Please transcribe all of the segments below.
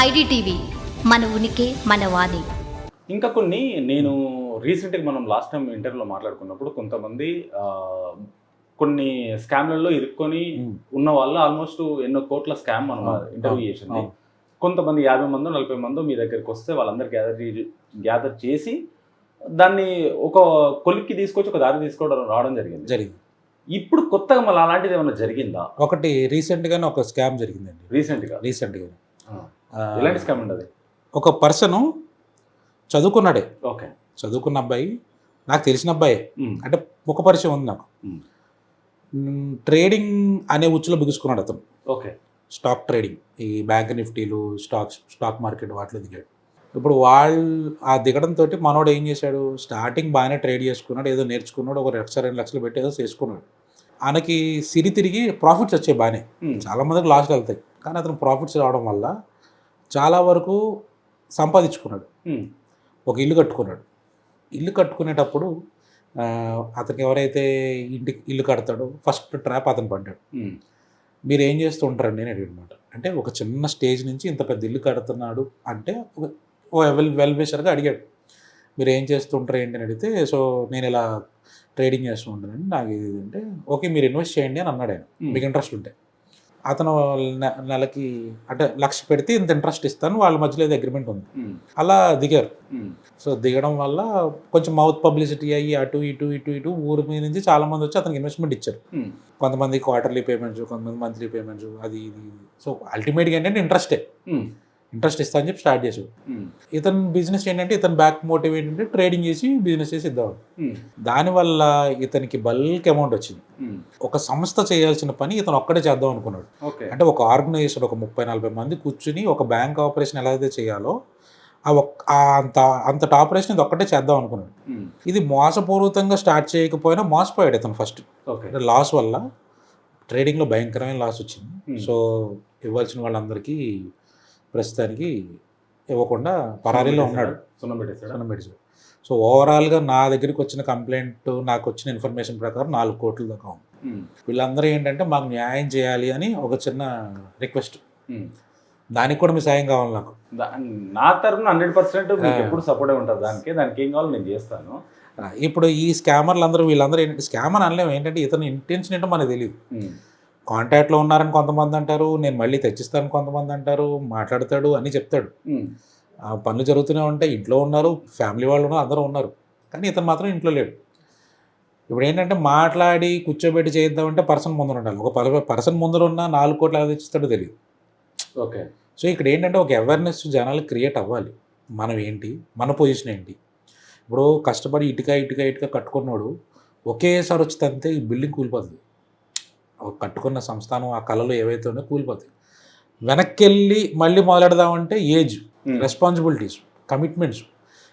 IDTV మన ఉనికి మన వాణి. ఇంకా కొన్ని నేను రీసెంట్గా మనం లాస్ట్ టైం ఇంటర్వ్యూలో మాట్లాడుకున్నప్పుడు కొంతమంది ఆ, కొన్ని స్కామ్లలో ఇరుక్కొని. ఉన్న వాళ్ళు ఆల్మోస్ట్ ఎన్నో కోట్ల స్కామ్ మనం ఇంటర్వ్యూ చేసింది. కొంతమంది యాభై మందో నలభై మందో మీ దగ్గరికి వస్తే వాళ్ళందరూ గ్యాదర్ గ్యాదర్ చేసి దాన్ని ఒక కొలిక్కి తీసుకొచ్చి ఒక దారి తీసుకోవడం రావడం జరిగింది. జరిగింది. ఇప్పుడు కొత్తగా మళ్ళీ అలాంటిది ఏమైనా జరిగిందా? ఒకటి రీసెంట్గానే ఒక స్కామ్ జరిగిందండి. రీసెంట్గా? రీసెంట్గా ఎలాంటి స్కామ్ ఉండదు ఒక పర్సన్ చదువుకున్నాడే. ఓకే. చదువుకున్న అబ్బాయి నాకు తెలిసిన అబ్బాయే. అంటే ముఖ పరిచయం ఉంది నాకు. ట్రేడింగ్ అనే ఉచ్చులో బిగుసుకున్నాడు అతను. ఓకే. Stock trading. ఈ బ్యాంక్ నిఫ్టీలు స్టాక్ స్టాక్ మార్కెట్ వాటిలో దిగాడు. ఇప్పుడు వాళ్ళు ఆ దిగడంతో మనోడు ఏం చేశాడు? స్టార్టింగ్ బాగానే ట్రేడ్ చేసుకున్నాడు. ఏదో నేర్చుకున్నాడు. ఒక లక్ష రెండు లక్షలు పెట్టి ఏదో చేసుకున్నాడు. ఆయనకి సిరి తిరిగి ప్రాఫిట్స్ వచ్చాయి బాగానే. చాలా మందికి లాస్లు వెళ్తాయి. కానీ అతను ప్రాఫిట్స్ రావడం వల్ల చాలా వరకు సంపాదించుకున్నాడు. ఒక ఇల్లు కట్టుకున్నాడు. ఇల్లు కట్టుకునేటప్పుడు అతనికి ఎవరైతే ఇంటికి ఇల్లు కడతాడో ఫస్ట్ ట్రాప్ అతను పడ్డాడు. మీరు ఏం చేస్తూ ఉంటారండి అని అడిగాడు అనమాట అంటే ఒక చిన్న స్టేజ్ నుంచి ఇంత పెద్ద ఇల్లు కడుతున్నాడు అంటే ఒక- ఓ వెల్ వెల్ విషర్గా అడిగాడు. మీరు ఏం చేస్తూ ఉంటారు ఏంటి అని అడిగితే సో నేను ఇలా ట్రేడింగ్ చేస్తూ ఉంటానండి. నాకు ఇది అంటే ఓకే మీరు ఇన్వెస్ట్ చేయండి అని అన్నాడు ఆయన. మీకు ఇంట్రెస్ట్ ఉంటే. అతను నెలకి అంటే లక్ష పెడితే ఇంత ఇంట్రెస్ట్ ఇస్తాను వాళ్ళ మధ్యలో ఏదో అగ్రిమెంట్ ఉంది. అలా దిగారు. సో దిగడం వల్ల కొంచెం మౌత్ పబ్లిసిటీ అయ్యి అటు ఇటు ఇటు ఇటు ఊరి మీద నుంచి చాలా మంది వచ్చి అతనికి ఇన్వెస్ట్మెంట్ ఇచ్చారు. కొంతమంది క్వార్టర్లీ పేమెంట్స్ కొంతమంది మంత్లీ పేమెంట్స్ అది ఇది ఇది. సో అల్టిమేట్గా ఏంటంటే ఇంట్రెస్టే ఇంట్రెస్ట్ ఇస్తా అని చెప్పి స్టార్ట్ చేసాడు ఇతను బిజినెస్ ఏంటంటే ఇతను బ్యాక్ మోటివ్ ఏంటంటే ట్రేడింగ్ చేసి బిజినెస్ చేసి ఇద్దాం. దానివల్ల ఇతనికి బల్క్ అమౌంట్ వచ్చింది. ఒక సంస్థ చేయాల్సిన పని ఇతను ఒక్కడే చేద్దాం అనుకున్నాడు. అంటే ఒక ఆర్గనైజేషన్ ఒక ముప్పై నలభై మంది కూర్చుని ఒక బ్యాంక్ ఆపరేషన్ ఎలా అయితే చేయాలో అంత అంతటి ఆపరేషన్ ఇది ఒక్కటే చేద్దాం అనుకున్నాడు. ఇది మోసపూరితంగా స్టార్ట్ చేయకపోయినా మోసపోయాడు ఇతను ఫస్ట్ లాస్ వల్ల ట్రేడింగ్లో భయంకరమైన లాస్ వచ్చింది. సో ఇవ్వాల్సిన వాళ్ళందరికీ ప్రస్తుతానికి ఇవ్వకుండా పరారీలో ఉన్నాడు. సున్నం పెట్టేశాడా? సున్నం పెట్టేశాడు. సో ఓవరాల్గా నా దగ్గరికి వచ్చిన కంప్లైంట్ నాకు వచ్చిన ఇన్ఫర్మేషన్ ప్రకారం నాలుగు కోట్ల దాకా ఉంది. వీళ్ళందరూ ఏంటంటే మాకు న్యాయం చేయాలి అని ఒక చిన్న రిక్వెస్ట్. దానికి కూడా మీ సాయం కావాలి నాకు. నా తరఫున హండ్రెడ్ పర్సెంట్. ఎప్పుడు సపోర్ట్ ఉంటుంది దానికి. దానికి ఏం కావాలో నేను చేస్తాను. ఇప్పుడు ఈ స్కామర్లు అందరూ వీళ్ళందరూ ఏంటంటే స్కామర్ అనలేము. ఏంటంటే ఇతను ఇంటెన్షన్ ఏంటో మనకు తెలియదు కాంటాక్ట్లో ఉన్నారని కొంతమంది అంటారు నేను మళ్ళీ తెచ్చిస్తాను కొంతమంది అంటారు మాట్లాడతాడు అని చెప్తాడు. పనులు జరుగుతూనే ఉంటాయి. ఇంట్లో ఉన్నారు ఫ్యామిలీ వాళ్ళు ఉన్నారు అందరూ ఉన్నారు. కానీ ఇతను మాత్రం ఇంట్లో లేడు. ఇప్పుడు ఏంటంటే మాట్లాడి కూర్చోబెట్టి చేద్దామంటే పర్సన్ ముందర ఉండాలి. ఒక పర్ పర్సన్ ముందర ఉన్న నాలుగు కోట్లు ఎలా తెచ్చిస్తాడో తెలియదు. ఓకే. సో ఇక్కడ ఏంటంటే ఒక అవేర్నెస్ జనాలు క్రియేట్ అవ్వాలి. మనం ఏంటి? మన పొజిషన్ ఏంటి? ఇప్పుడు కష్టపడి ఇటుక ఇటుక ఇటుక కట్టుకున్నాడు ఒకేసారి వచ్చి తంతే ఈ బిల్డింగ్ కూలిపోతుంది. కట్టుకున్న సంస్థానం ఆ కళలు ఏవైతే ఉన్నాయో కూలిపోతాయి. వెనక్కి వెళ్ళి మళ్ళీ మొదలెడదామంటే ఏజ్ రెస్పాన్సిబిలిటీస్ కమిట్మెంట్స్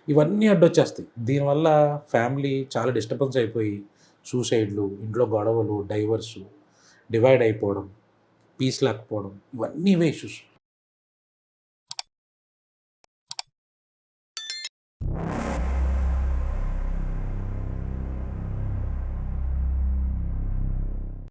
ఇవన్నీ అడ్డొచ్చేస్తాయి. దీనివల్ల ఫ్యామిలీ చాలా డిస్టర్బెన్స్ అయిపోయి సూసైడ్లు ఇంట్లో గొడవలు డైవర్స్ డివైడ్ అయిపోవడం పీస్ లేకపోవడం ఇవన్నీ ఇవే ఇష్యూస్.